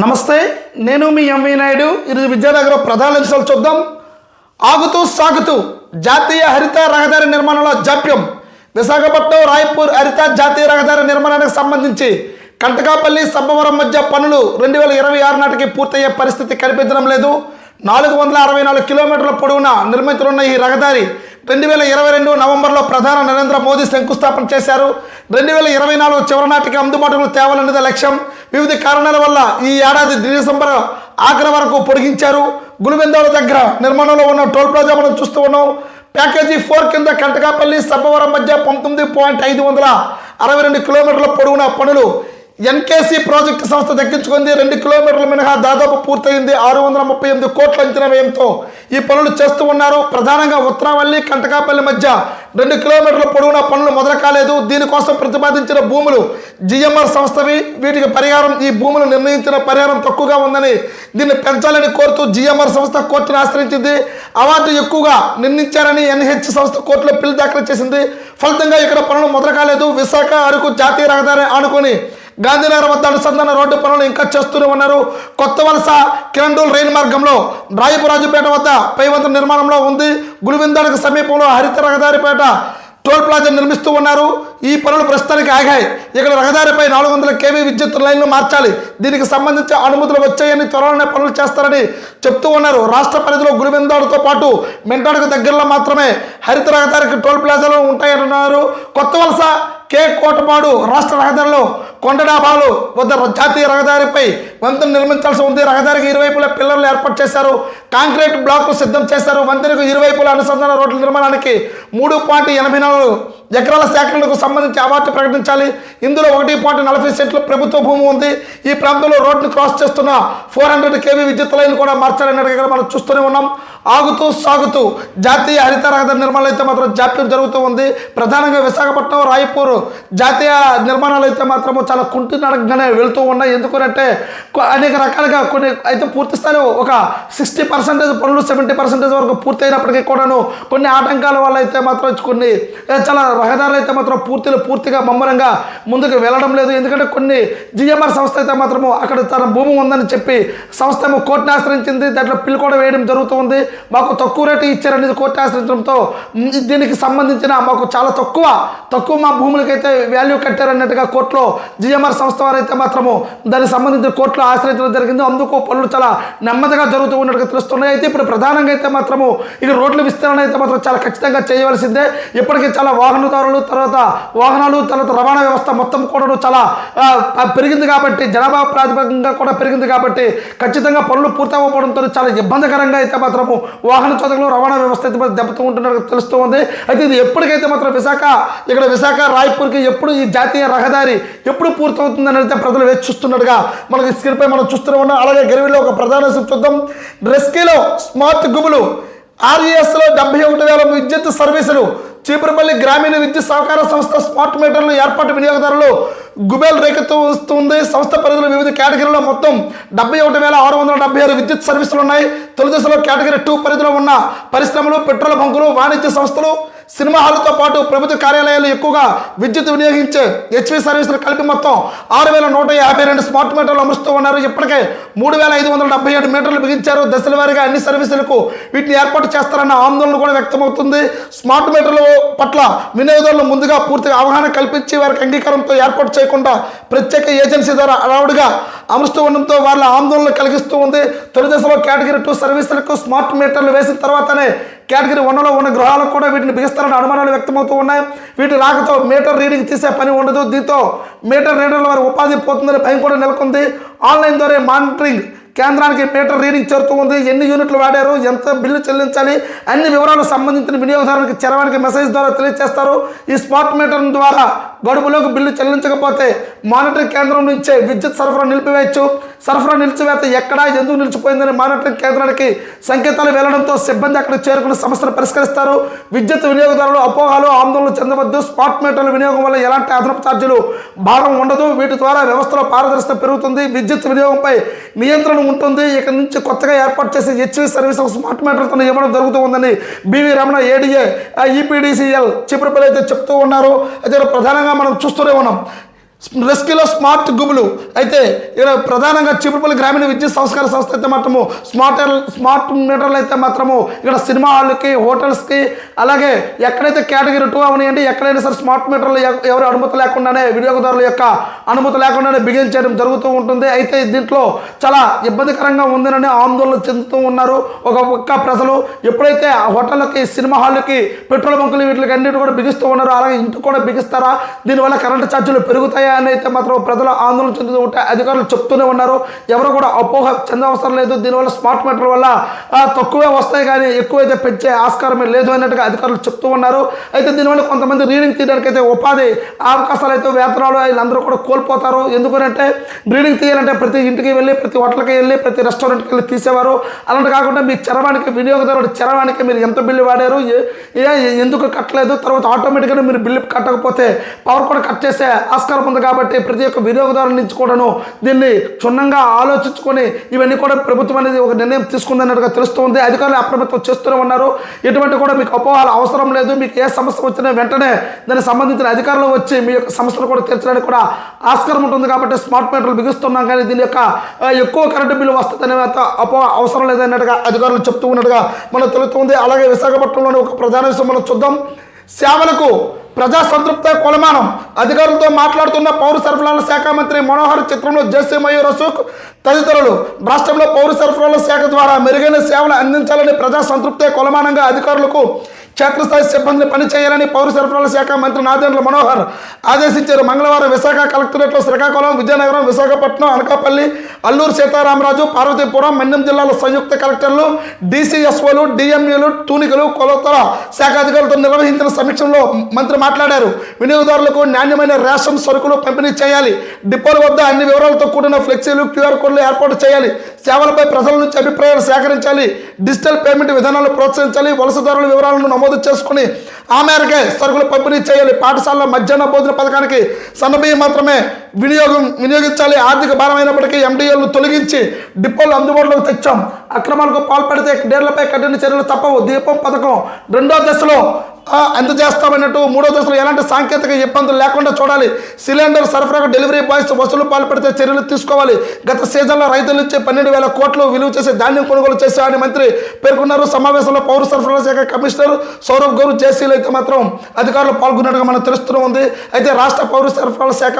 నమస్తే నేను మీ ఎంవి నాయుడు. ఈరోజు విద్యానగర ప్రధాన అంశాలు చూద్దాం. ఆగుతూ సాగుతూ జాతీయ హరిత రహదారి నిర్మాణంలో జాప్యం. విశాఖపట్నం రాయపూర్ హరిత జాతీయ రహదారి నిర్మాణానికి సంబంధించి కంటకాపల్లి సబ్బవరం మధ్య పనులు రెండు వేల ఇరవై ఆరు నాటికి పూర్తయ్యే పరిస్థితి కనిపించడం లేదు. నాలుగు వందల అరవై నాలుగు కిలోమీటర్ల పొడవున నిర్మించనున్న ఈ రహదారి రెండు వేల ఇరవై రెండు నవంబర్లో ప్రధాని నరేంద్ర మోదీ శంకుస్థాపన చేశారు. రెండు వేల ఇరవై నాలుగు చివరి నాటికి అందుబాటులో తేవాలన్నదే లక్ష్యం. వివిధ కారణాల వల్ల ఈ ఏడాది డిసెంబర్ ఆఖరి వరకు పొడిగించారు. గులివెందాల దగ్గర నిర్మాణంలో ఉన్న టోల్ ప్లాజా మనం చూస్తూ ఉన్నాం. ప్యాకేజీ ఫోర్ కింద కంటకాపల్లి సబ్బవరం మధ్య పంతొమ్మిది పాయింట్ ఐదు వందల అరవై రెండు కిలోమీటర్ల పొడవున పనులు ఎన్కేసీ ప్రాజెక్టు సంస్థ దక్కించుకుంది. రెండు కిలోమీటర్ల మినహా దాదాపు పూర్తయింది. ఆరు వందల ముప్పై ఎనిమిది కోట్ల అంచనా వ్యయంతో ఈ పనులు చేస్తూ ఉన్నారు. ప్రధానంగా ఉత్తరావల్లి కంటకాపల్లి మధ్య రెండు కిలోమీటర్ల పొడవున పనులు మొదలు కాలేదు. దీనికోసం ప్రతిపాదించిన భూములు జిఎంఆర్ సంస్థవి. వీటికి పరిహారం ఈ భూములు నిర్ణయించిన పరిహారం తక్కువగా ఉందని దీన్ని పెంచాలని కోరుతూ జిఎంఆర్ సంస్థ కోర్టును ఆశ్రయించింది. అవార్డు ఎక్కువగా నిర్ణయించారని ఎన్హెచ్ సంస్థ కోర్టులో పిల్లు దాఖలు చేసింది. ఫలితంగా ఇక్కడ పనులు మొదలు కాలేదు. విశాఖ అరకు జాతీయ రహదారి ఆనుకొని గాంధీనగర్ వద్ద అనుసంధాన రోడ్డు పనులు ఇంకా చేస్తూనే ఉన్నారు. కొత్త వలస కిరండూల్ రైలు మార్గంలో రాయపురాజుపేట వద్ద పైవంతు నిర్మాణంలో ఉంది. గుడివిందాలకు సమీపంలో హరిత రహదారిపేట టోల్ ప్లాజా నిర్మిస్తూ ఉన్నారు. ఈ పనులు ప్రస్తుతానికి ఆగాయి. ఇక్కడ రహదారిపై నాలుగు వందల కేవీ విద్యుత్ లైన్లు మార్చాలి. దీనికి సంబంధించి అనుమతులు వచ్చాయని త్వరలోనే పనులు చేస్తారని చెప్తూ ఉన్నారు. రాష్ట్ర పరిధిలో గుడివిందాడుతో పాటు మెంటాడుకు దగ్గరలో మాత్రమే హరిత రహదారికి టోల్ ప్లాజాలు ఉంటాయన్నారు. కొత్త వలస కే కోటపాడు రాష్ట్ర రహదారిలో కొండడాబాలు వద్ద జాతీయ రహదారిపై వంతెన నిర్మించాల్సి ఉంది. రహదారికి ఇరువైపులా పిల్లర్లు ఏర్పాటు చేశారు. కాంక్రీట్ బ్లాక్లు సిద్ధం చేశారు. వంతెనకు ఇరువైపులా అనుసంధాన రోడ్ల నిర్మాణానికి మూడు పాయింట్ ఎనభై నాలుగు ఎకరాల సేకరణకు సంబంధించి అవార్డు ప్రకటించాలి. ఇందులో ఒకటి పాయింట్ నలభై సెంట్లు ప్రభుత్వ భూమి ఉంది. ఈ ప్రాంతంలో రోడ్డును క్రాస్ చేస్తున్న ఫోర్ హండ్రెడ్ కేవీ విద్యుత్ లైన్ కూడా మార్చాలని మనం చూస్తూనే ఉన్నాం. ఆగుతూ సాగుతూ జాతీయ హరిత రహదారి నిర్మాణాలు అయితే మాత్రం జాప్యం జరుగుతూ ఉంది. ప్రధానంగా విశాఖపట్నం రాయపూర్ జాతీయ నిర్మాణాలు అయితే మాత్రము చాలా కుంటి నడకగానే వెళ్తూ ఉన్నాయి. ఎందుకంటే అనేక రకాలుగా కొన్ని అయితే పూర్తి స్థాయిలో ఒక సిక్స్టీ పర్సెంటేజ్ పనులు సెవెంటీ పర్సెంటేజ్ వరకు పూర్తయినప్పటికీ కూడాను కొన్ని ఆటంకాల వల్ల అయితే మాత్రం కొన్ని చాలా రహదారులు అయితే మాత్రం పూర్తిలో పూర్తిగా ముమ్మరంగా ముందుకు వెళ్ళడం లేదు. ఎందుకంటే కొన్ని జిఎంఆర్ సంస్థ అయితే మాత్రము అక్కడ తన భూమి ఉందని చెప్పి సంస్థ ఏమో కోర్టును ఆశ్రయించింది. దాంట్లో పిల్లు కూడా వేయడం జరుగుతుంది మాకు తక్కువ రేటు ఇచ్చారనేది కోర్టు ఆశ్రయించడంతో దీనికి సంబంధించిన మాకు చాలా తక్కువ తక్కువ మా భూములకైతే వాల్యూ కట్టారన్నట్టుగా కోర్టులో జిఎంఆర్ సంస్థ వారు అయితే మాత్రము దానికి సంబంధించిన కోర్టులో ఆశ్రయించడం జరిగింది. అందుకు పనులు చాలా నెమ్మదిగా జరుగుతూ ఉన్నట్టుగా తెలుస్తున్నాయి. అయితే ఇప్పుడు ప్రధానంగా అయితే మాత్రము ఇక రోడ్ల విస్తరణ అయితే మాత్రం చాలా ఖచ్చితంగా చేయవలసిందే. ఇప్పటికీ చాలా వాహనదారులు తర్వాత వాహనాలు తర్వాత రవాణా వ్యవస్థ మొత్తం కూడా చాలా పెరిగింది కాబట్టి జనాభా ప్రాతిపదికంగా కూడా పెరిగింది కాబట్టి ఖచ్చితంగా పనులు పూర్తి అవ్వడంతో చాలా ఇబ్బందికరంగా అయితే మాత్రము వాహన చోదకులు రవాణా వ్యవస్థ అయితే దెబ్బతూ ఉంటున్నట్టు తెలుస్తూ ఉంది. అయితే ఇది ఎప్పటికైతే మాత్రం విశాఖ ఇక్కడ విశాఖ రాయ్పూర్కి ఎప్పుడు ఈ జాతీయ రహదారి ఎప్పుడు పూర్తవుతుందని అయితే ప్రజలు వేచి చూస్తున్నట్టుగా మనకి స్క్రీన్పై మనం చూస్తూనే ఉన్నాం. అలాగే గరివిలో ఒక ప్రధాన చూద్దాం. రెస్కీలో స్మార్ట్ గుబులు ఆర్ఈఎస్లో డెబ్బై ఒకటి వేల విద్యుత్ సర్వీసులు చీపురపల్లి గ్రామీణ విద్యుత్ సహకార సంస్థ స్మార్ట్ మీటర్లు ఏర్పాటు వినియోగదారులు గుబేల్ వస్తుంది. సంస్థ పరిధిలో వివిధ కేటగిరీలో మొత్తం డెబ్బై ఒకటి వేల ఆరు వందల డెబ్బై ఆరు విద్యుత్ సర్వీసులు ఉన్నాయి. తొలి దశలో కేటగిరీ టూ పరిధిలో ఉన్న పరిశ్రమలు పెట్రోల్ బంకులు వాణిజ్య సంస్థలు సినిమా హాల్తో పాటు ప్రభుత్వ కార్యాలయాలు ఎక్కువగా విద్యుత్ వినియోగించే హెచ్వి సర్వీసులు కలిపి మొత్తం ఆరు వేల నూట యాభై రెండు స్మార్ట్ మీటర్లు అమరుస్తూ ఉన్నారు. ఇప్పటికే మూడు వేల ఐదు వందల డెబ్బై ఏడు మీటర్లు బిగించారు. దశల వారీగా అన్ని సర్వీసులకు వీటిని ఏర్పాటు చేస్తారన్న ఆందోళన కూడా వ్యక్తమవుతుంది. స్మార్ట్ మీటర్ల పట్ల వినియోగదారులు ముందుగా పూర్తిగా అవగాహన కల్పించి వారికి అంగీకారంతో ఏర్పాటు చేయకుండా ప్రత్యేక ఏజెన్సీ ద్వారా అలౌడ్గా అమరుస్తూ ఉండడంతో వాళ్ళ ఆందోళన కలిగిస్తూ ఉంది. తొలి దశలో కేటగిరీ టూ సర్వీసులకు స్మార్ట్ మీటర్లు వేసిన తర్వాతనే కేటగిరీ వన్లో ఉన్న గృహాలకు కూడా వీటిని బిగిస్తారని అనుమానాలు వ్యక్తమవుతూ ఉన్నాయి. వీటి రాకతో మీటర్ రీడింగ్ తీసే పని ఉండదు. దీంతో మీటర్ రీడర్ల వారి ఉపాధి పోతుందని భయం కూడా నెలకొంది. ఆన్లైన్ ద్వారా మానిటరింగ్ కేంద్రానికి మీటర్ రీడింగ్ చేరుతూ ఉంది. ఎన్ని యూనిట్లు వాడారు? ఎంత బిల్లు చెల్లించాలి? అన్ని వివరాలు సంబంధించిన వినియోగదారునికి చరవానికి మెసేజ్ ద్వారా తెలియజేస్తారు. ఈ స్మార్ట్ మీటర్ ద్వారా గడువులోకి బిల్లు చెల్లించకపోతే మానిటరింగ్ కేంద్రం నుంచే విద్యుత్ సరఫరా నిలిపివేయచ్చు. సరఫరా నిలిచివేత ఎక్కడా ఎందుకు నిలిచిపోయిందని మానిటరింగ్ కేంద్రానికి సంకేతాలు వెళ్ళడంతో సిబ్బంది అక్కడ చేరుకుని సమస్యను పరిష్కరిస్తారు. విద్యుత్ వినియోగదారులు అపోహాలు ఆందోళన చెందవద్దు. స్పాట్ మీటర్ల వినియోగం వల్ల ఎలాంటి అదనపు ఛార్జీలు భారం ఉండదు. వీటి ద్వారా వ్యవస్థలో పారదర్శకత పెరుగుతుంది. విద్యుత్ వినియోగంపై నియంత్రణ ఉంటుంది. ఇక నుంచి కొత్తగా ఏర్పాటు చేసే హెచ్వి సర్వీస్ స్మార్ట్ మీటర్లతో ఇవ్వడం జరుగుతూ ఉందని BV Ramana ADA EPDCL Chipurupalli అయితే చెప్తూ ఉన్నారు. అయితే ప్రధానంగా మనం చూస్తూనే ఉన్నాం. రెస్క్యూలో స్మార్ట్ గుబులు. అయితే ఇక్కడ ప్రధానంగా చిపురుపల్లి గ్రామీణ విద్యుత్ సంస్కార సంస్థ అయితే మాత్రము స్మార్ట్ స్మార్ట్ మీటర్లు అయితే మాత్రము ఇక్కడ సినిమా హాళ్ళకి హోటల్స్కి అలాగే ఎక్కడైతే కేటగిరీ టూ అవనియండి ఎక్కడైనా సరే స్మార్ట్ మీటర్లు ఎవరు అనుమతి లేకుండానే వినియోగదారుల యొక్క అనుమతి లేకుండానే బిగించడం జరుగుతూ ఉంటుంది. అయితే దీంట్లో చాలా ఇబ్బందికరంగా ఉందని ఆందోళన చెందుతూ ఉన్నారు ఒక ఒక్క ప్రజలు. ఎప్పుడైతే ఆ హోటళ్ళకి సినిమా హాళ్ళకి పెట్రోల్ బంకులు వీటికి అన్నిటి కూడా బిగిస్తూ ఉన్నారు అలాగే ఇంటికి కూడా బిగిస్తారా? దీనివల్ల కరెంటు ఛార్జీలు పెరుగుతాయి? అని అయితే మాత్రం ప్రజలు ఆందోళన చెందుతూ ఉంటే అధికారులు చెప్తూనే ఉన్నారు. ఎవరు కూడా అపోహ చెందవసరం లేదు. దీనివల్ల స్మార్ట్ మీటర్ వల్ల తక్కువే వస్తాయి కానీ ఎక్కువైతే పెంచే ఆస్కారమే లేదు అన్నట్టుగా అధికారులు చెప్తూ ఉన్నారు. అయితే దీనివల్ల కొంతమంది రీడింగ్ తీయడానికి అయితే ఉపాధి అవకాశాలు అయితే వేతనాలు వీళ్ళందరూ కూడా కోల్పోతారు. ఎందుకంటే రీడింగ్ తీయాలంటే ప్రతి ఇంటికి వెళ్ళి ప్రతి హోటల్కి వెళ్ళి ప్రతి రెస్టారెంట్కి వెళ్ళి తీసేవారు. అలాంటి కాకుండా మీ చరవానికి వినియోగదారుడు చరవానికి మీరు ఎంత బిల్లు వాడారు? ఏ- ఏ- ఎందుకు కట్టలేదు? తర్వాత ఆటోమేటిక్గా మీరు బిల్లు కట్టకపోతే పవర్ కూడా కట్ చేసే ఆస్కారం ఉంది కాబట్టి ప్రతి ఒక్క వినియోగదారుల నుంచి కూడాను దీన్ని క్షుణ్ణంగా ఆలోచించుకొని ఇవన్నీ కూడా ప్రభుత్వం అనేది ఒక నిర్ణయం తీసుకుందన్నట్టుగా తెలుస్తుంది అధికారులు అప్రమత్తం చేస్తూనే ఉన్నారు. ఎటువంటి కూడా మీకు అపోహాలు అవసరం లేదు. మీకు ఏ సమస్య వచ్చినా వెంటనే దానికి సంబంధించిన అధికారులు వచ్చి మీ యొక్క సమస్యలు కూడా తీర్చడానికి కూడా ఆస్కారం ఉంటుంది కాబట్టి స్మార్ట్ మీటర్లు బిగుస్తున్నాం కానీ దీని యొక్క ఎక్కువ కరెంటు బిల్లు వస్తుందనే అపోహ అవసరం లేదన్నట్టుగా అధికారులు చెప్తూ ఉన్నట్టుగా మనకు తెలుస్తుంది అలాగే విశాఖపట్నంలోని ఒక ప్రధాన విషయం మనం చూద్దాం. సేవలకు ప్రజా సంతృప్త కొలమానం. అధికారులతో మాట్లాడుతున్న పౌర సరఫరాల శాఖ మంత్రి మనోహర్ చిత్రంలో జస్సీ మయూర్ అశోక్ తదితరులు. రాష్ట్రంలో పౌర సరఫరాల శాఖ ద్వారా మెరుగైన సేవలు అందించాలని ప్రజా సంతృప్తే కొలమానంగా అధికారులకు క్షేత్రస్థాయి సిబ్బందిని పనిచేయాలని పౌర సరఫరాల శాఖ మంత్రి నాదెండ్ల మనోహర్ ఆదేశించారు. మంగళవారం విశాఖ కలెక్టరేట్లో శ్రీకాకుళం విజయనగరం విశాఖపట్నం అనకాపల్లి అల్లూరు సీతారామరాజు పార్వతీపురం మన్యం జిల్లాల సంయుక్త కలెక్టర్లు డీసీఎస్ఓలు డిఎంఏలు తూనికలు కొలతల శాఖ అధికారులతో నిర్వహించిన సమీక్షలో మంత్రి మాట్లాడారు. వినియోగదారులకు నాణ్యమైన రేషన్ సరుకులు పంపిణీ చేయాలి. డిపోల వద్ద అన్ని వివరాలతో కూడిన ఫ్లెక్సీలు క్యూఆర్ కోడ్లు ఏర్పాటు చేయాలి. సేవలపై ప్రజల నుంచి అభిప్రాయాలు సేకరించాలి. డిజిటల్ పేమెంట్ విధానాలు ప్రోత్సహించాలి. వలసదారుల వివరాలను నమోదు చేసుకుని ఆ మేరకే సరుకులు పంపిణీ చేయాలి. పాఠశాలలో మధ్యాహ్న భోజన పథకానికి సన్నబియ్యం మాత్రమే వినియోగం వినియోగించాలి. ఆర్థిక భారమైనప్పటికీ ఎండిఎల్ను తొలగించి డిపోలు అందుబాటులోకి తెచ్చాం. అక్రమాలకు పాల్పడితే డేర్లపై కఠిన చర్యలు తప్పవు. దీపం పథకం రెండో దశలో ఎంత చేస్తామన్నట్టు మూడో దశలో ఎలాంటి సాంకేతిక ఇబ్బందులు లేకుండా చూడాలి. సిలిండర్ సరఫరాకు డెలివరీ బాయ్స్ వసూలు పాల్పడితే చర్యలు తీసుకోవాలి. గత సీజన్లో రైతుల నుంచి పన్నెండు వేల కోట్లు విలువ చేసే ధాన్యం కొనుగోలు చేశామని మంత్రి పేర్కొన్నారు. సమావేశంలో పౌర సరఫరాల శాఖ కమిషనర్ సౌరభ్ గౌరు జేసీలు అయితే మాత్రం అధికారులు పాల్గొన్నట్టుగా మనకు తెలుస్తూనే ఉంది. అయితే రాష్ట్ర పౌర సరఫరాల శాఖ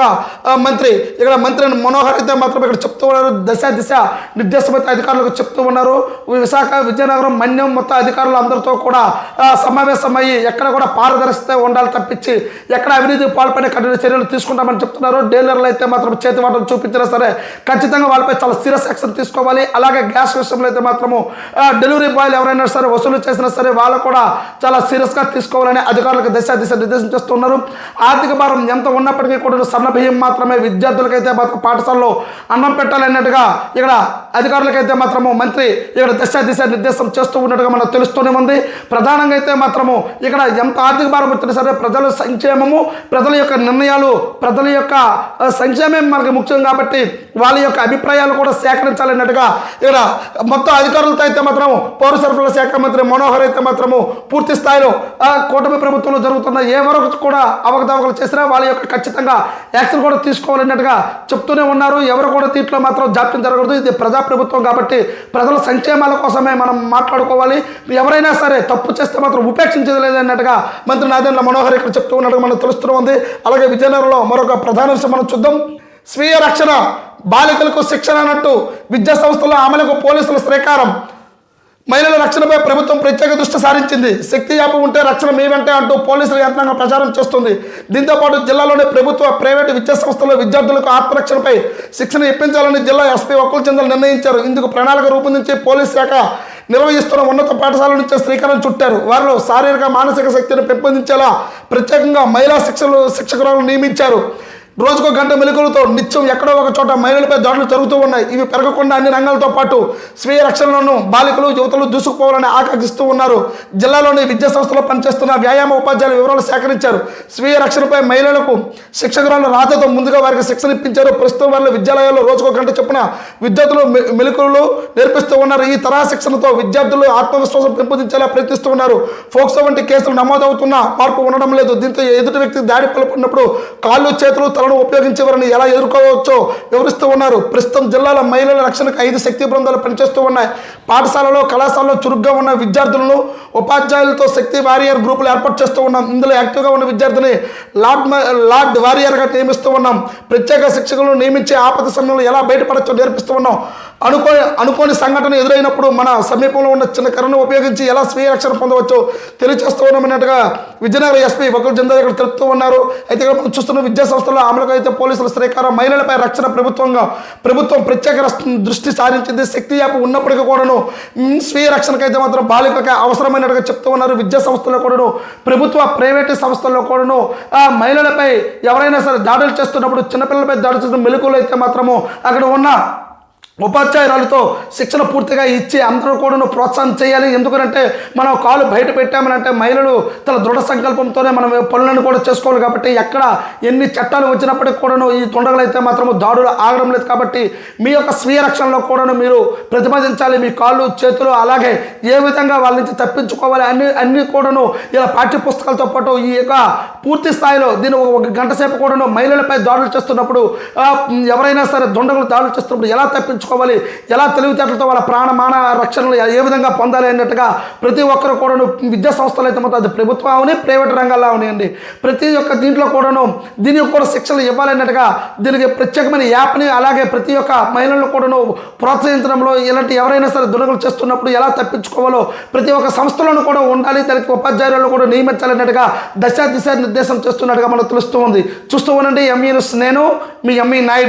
మంత్రి ఇక్కడ మంత్రి మనోహర్ అయితే మాత్రం ఇక్కడ చెప్తూ ఉన్నారు. దశ దిశ నిర్దేశమైన అధికారులకు చెప్తూ ఉన్నారు. విశాఖ విజయనగరం మన్యం మొత్తం అధికారులు అందరితో కూడా సమావేశమయ్యి ఎక్కడ కూడా పారదర్శకత ఉండాలి తప్పించి ఎక్కడ అవినీతికి పాల్పడిన కఠిన చర్యలు తీసుకుంటామని చెప్తున్నారు. డీలర్లు అయితే మాత్రం చేతి వాటం చూపించినా సరే ఖచ్చితంగా వాళ్ళపై చాలా సీరియస్ యాక్షన్ తీసుకోవాలి. అలాగే గ్యాస్ విషయంలో అయితే మాత్రము డెలివరీ బాయ్లు ఎవరైనా సరే వసూలు చేసినా సరే వాళ్ళు కూడా చాలా సీరియస్గా తీసుకోవాలని అధికారులకు దిశ దిశ నిర్దేశం చేస్తున్నారు. ఆర్థిక భారం ఎంత ఉన్నప్పటికీ కూడా సన్న బియ్యం మాత్రమే విద్యార్థులకైతే మాత్రం పాఠశాలలో అన్నం పెట్టాలన్నట్టుగా ఇక్కడ అధికారులకైతే మాత్రము మంత్రి ఇక్కడ దిశ దిశ నిర్దేశం చేస్తూ ఉన్నట్టుగా మనకు తెలుస్తూనే ఉంది. ప్రధానంగా అయితే మాత్రము ఇక్కడ ఎంత ఆర్థిక భారం వచ్చినా సరే ప్రజల సంక్షేమము ప్రజల యొక్క నిర్ణయాలు ప్రజల యొక్క సంక్షేమం మనకు ముఖ్యం కాబట్టి వాళ్ళ యొక్క అభిప్రాయాలు కూడా సేకరించాలన్నట్టుగా ఇక్కడ మొత్తం అధికారులతో అయితే మాత్రం పౌర సరఫరాల శాఖ మంత్రి మనోహర్ అయితే మాత్రము పూర్తి స్థాయిలో కూటమి ప్రభుత్వంలో జరుగుతున్న ఏ వరకు కూడా అవకతవకలు చేసినా వాళ్ళ యొక్క ఖచ్చితంగా యాక్షన్ కూడా తీసుకోవాలన్నట్టుగా చెప్తూనే ఉన్నారు. ఎవరు కూడా దీంట్లో మాత్రం జాప్యం జరగదు ఇది ప్రజాప్రభుత్వం కాబట్టి ప్రజల సంక్షేమాల కోసమే మనం మాట్లాడుకోవాలి. ఎవరైనా సరే తప్పు చేస్తే మాత్రం ఉపేక్షించేది లేదన్నట్టుగా మంత్రి నాదెండ్ల మనోహర్ ఇక్కడ చెప్తూ ఉన్నట్టుగా మనం తెలుస్తూ ఉంది. అలాగే విజయనగరంలో మరొక ప్రధాన విషయం మనం చూద్దాం. స్వీయ రక్షణ బాలికలకు శిక్షణ అన్నట్టు విద్యా సంస్థల అమలుకు పోలీసుల శ్రీకారం. మహిళల రక్షణపై ప్రభుత్వం ప్రత్యేక దృష్టి సారించింది. శక్తి యాప్ ఉంటే రక్షణ మీ వెంటే అంటూ పోలీసుల యంత్రాంగం ప్రచారం చేస్తుంది. దీంతో పాటు జిల్లాలోని ప్రభుత్వ ప్రైవేటు విద్యా సంస్థల్లో విద్యార్థులకు ఆత్మరక్షణపై శిక్షణ ఇప్పించాలని జిల్లా ఎస్పీ ఒక్కలు చంద్రలు నిర్ణయించారు. ఇందుకు ప్రణాళిక రూపొందించి పోలీస్ శాఖ నిర్వహిస్తున్న ఉన్నత పాఠశాల నుంచి శ్రీకారం చుట్టారు. వారిలో శారీరక మానసిక శక్తిని పెంపొందించేలా ప్రత్యేకంగా మహిళా శిక్షలు శిక్షకురాలు నియమించారు. రోజుకో గంట మెలకులతో నిత్యం ఎక్కడో ఒక చోట మహిళలపై దాడులు జరుగుతూ ఉన్నాయి. ఇవి పెరగకుండా అన్ని రంగాలతో పాటు స్వీయ రక్షణలను బాలికలు యువతలు దూసుకుపోవాలని ఆకాంక్షిస్తూ ఉన్నారు. జిల్లాలోని విద్యా సంస్థలో పనిచేస్తున్న వ్యాయామ ఉపాధ్యాయుల వివరాలు సేకరించారు. స్వీయ రక్షణపై మహిళలకు శిక్షకురాలు రాతతో ముందుగా వారికి శిక్షణ ఇప్పించారు. ప్రస్తుతం వాళ్ళ విద్యాలయాల్లో రోజుకో గంట చొప్పున విద్యార్థులు మె- మెలకువలు నేర్పిస్తూ ఉన్నారు. ఈ తరహా శిక్షణతో విద్యార్థులు ఆత్మవిశ్వాసం పెంపొందించేలా ప్రయత్నిస్తూ ఉన్నారు. ఫోక్సో వంటి కేసులు నమోదవుతున్న మార్పు ఉండడం లేదు. దీంతో ఎదుటి వ్యక్తి దాడి పాల్పడినప్పుడు కాళ్ళు చేతులు తలను ఉపయోగించేవారిని ఎలా ఎదుర్కోవచ్చో వివరిస్తూ ఉన్నారు. ప్రస్తుతం జిల్లాలో మహిళల రక్షణకు ఐదు శక్తి బృందాలు పనిచేస్తూ ఉన్నాయి. పాఠశాలలో కళాశాలలో చురుగ్గా ఉన్న విద్యార్థులను ఉపాధ్యాయులతో శక్తి వారియర్ గ్రూపులు ఏర్పాటు చేస్తూ ఉన్నాం. ఇందులో యాక్టివ్గా ఉన్న విద్యార్థిని లార్డ్ మ- లార్డ్ వారియర్గా నియమిస్తూ ఉన్నాం. ప్రత్యేక శిక్షకులను నియమించి ఆపద సమయంలో ఎలా బయటపడచ్చో నేర్పిస్తూ ఉన్నాం. అనుకో అనుకోని సంఘటన ఎదురైనప్పుడు మన సమీపంలో ఉన్న చిన్న కర్రను ఉపయోగించి ఎలా స్వీయ రక్షణ పొందవచ్చో తెలియచేస్తూ ఉన్నామన్నట్టుగా విజయనగర ఎస్పీ ఒకరు జిందా ఇక్కడ తెలుపుతూ ఉన్నారు. అయితే ఇక్కడ మనం చూస్తున్న విద్యా సంస్థల్లో అమలుకు అయితే పోలీసుల శ్రీకారం మహిళలపై రక్షణ ప్రభుత్వంగా ప్రభుత్వం ప్రత్యేక దృష్టి సారించింది. శక్తి యాప్ ఉన్నప్పటికీ కూడాను స్వీయ రక్షణకైతే మాత్రం బాలికలకి అవసరమైనట్టుగా చెప్తూ ఉన్నారు. విద్యా సంస్థల్లో కూడాను ప్రభుత్వ ప్రైవేటు సంస్థల్లో కూడాను ఆ మహిళలపై ఎవరైనా సరే దాడులు చేస్తున్నప్పుడు చిన్నపిల్లలపై దాడి చేస్తున్న మెలకువలు అయితే మాత్రము అక్కడ ఉన్న ఉపాధ్యాయురాలతో శిక్షణ పూర్తిగా ఇచ్చి అందరూ కూడా ప్రోత్సాహం చేయాలి. ఎందుకంటే మనం కాలు బయట పెట్టామనంటే మహిళలు తన దృఢ సంకల్పంతోనే మనం పనులను కూడా చేసుకోవాలి కాబట్టి ఎక్కడ ఎన్ని చట్టాలు వచ్చినప్పటికి కూడాను ఈ తొండగలు అయితే మాత్రము దాడులు ఆగడం లేదు కాబట్టి మీ యొక్క స్వీయ రక్షణలో కూడాను మీరు ప్రతిపాదించాలి. మీ కాళ్ళు చేతులు అలాగే ఏ విధంగా వాళ్ళ నుంచి తప్పించుకోవాలి అన్ని అన్ని కూడాను ఇలా పాఠ్య పుస్తకాలతో పాటు ఈ యొక్క పూర్తి స్థాయిలో దీన్ని ఒక- గంట సేపు కూడాను మహిళలపై దాడులు చేస్తున్నప్పుడు ఎవరైనా సరే దొండగలు దాడులు చేస్తున్నప్పుడు ఎలా తప్పించుకోవాలి ఎలా తెలివితేటలతో వాళ్ళ ప్రాణ మాన రక్షణలు ఏ విధంగా పొందాలి అన్నట్టుగా ప్రతి ఒక్కరు కూడాను విద్యా సంస్థలు అయితే మొత్తం అది ప్రభుత్వం అవని ప్రైవేట్ రంగాల్లో అవనియండి ప్రతి ఒక్క దీంట్లో కూడాను దీనికి కూడా శిక్షలు ఇవ్వాలన్నట్టుగా దీనికి ప్రత్యేకమైన యాప్ని అలాగే ప్రతి ఒక్క మహిళలను కూడాను ప్రోత్సహించడంలో ఇలాంటి ఎవరైనా సరే దునగలు చేస్తున్నప్పుడు ఎలా తప్పించుకోవాలో ప్రతి ఒక్క సంస్థలను కూడా ఉండాలి. దానికి ఉపాధ్యాయులను కూడా నియమించాలన్నట్టుగా దశ దిశ నిర్దేశం చేస్తున్నట్టుగా మనకు తెలుస్తూ ఉంది. చూస్తూ ఉండండి ఎంఈ నేను మీ ఎంఈ నాయుడు.